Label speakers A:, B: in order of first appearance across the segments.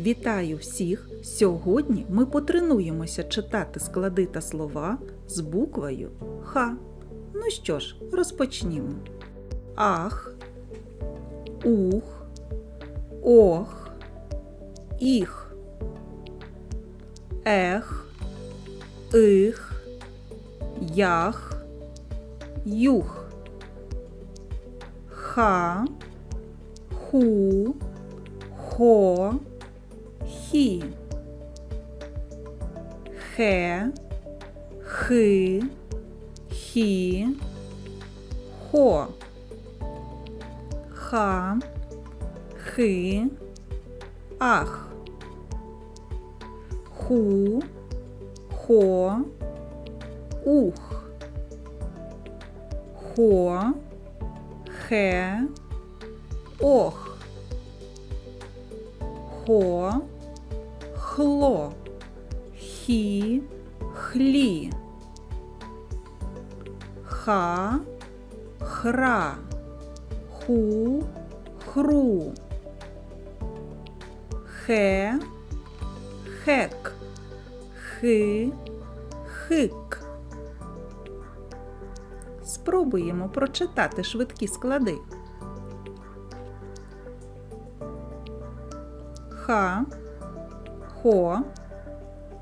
A: Вітаю всіх! Сьогодні ми потренуємося читати склади та слова з буквою Х. Ну що ж, розпочнімо. Ах, ух, ох, іх, ех, их, ях, юх, ха, ху, хо, хі, хе, хи, хі, хо, ха, хи, ах, ху, хо, ух, хо, хе, ох, хо, хло, хі, хлі, ха, хра, ху, хру, хе, хек, хи, хик. Спробуємо прочитати швидкі склади. Ха, хо,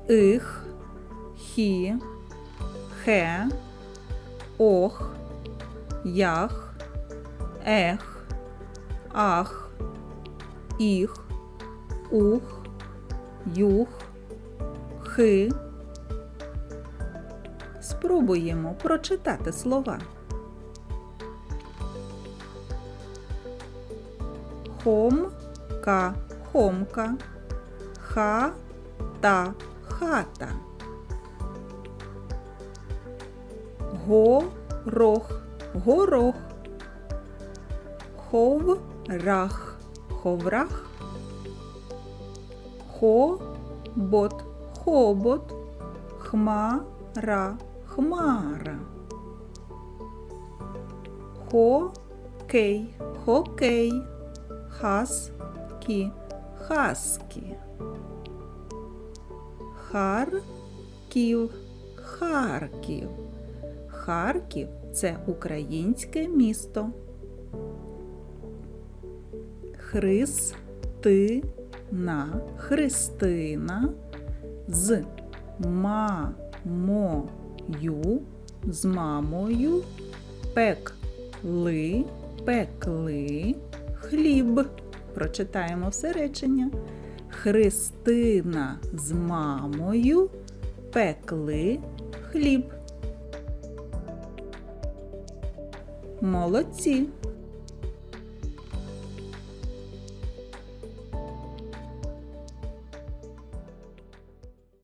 A: их, хі, хе, ох, ях, ех, ах, іх, ух, юх, хи. Спробуємо прочитати слова. Хомка, хомка, хата, хата. Горох, горох. Ховрах, ховрах. Хобот, хобот. Хмара, хмара. Хокей, хокей. Хаски, хаски. Харків, Харків. Харків це українське місто. Христина, Христина з мамою, з мамою пекли, пекли хліб. Прочитаємо все речення. Христина з мамою пекли хліб. Молодці!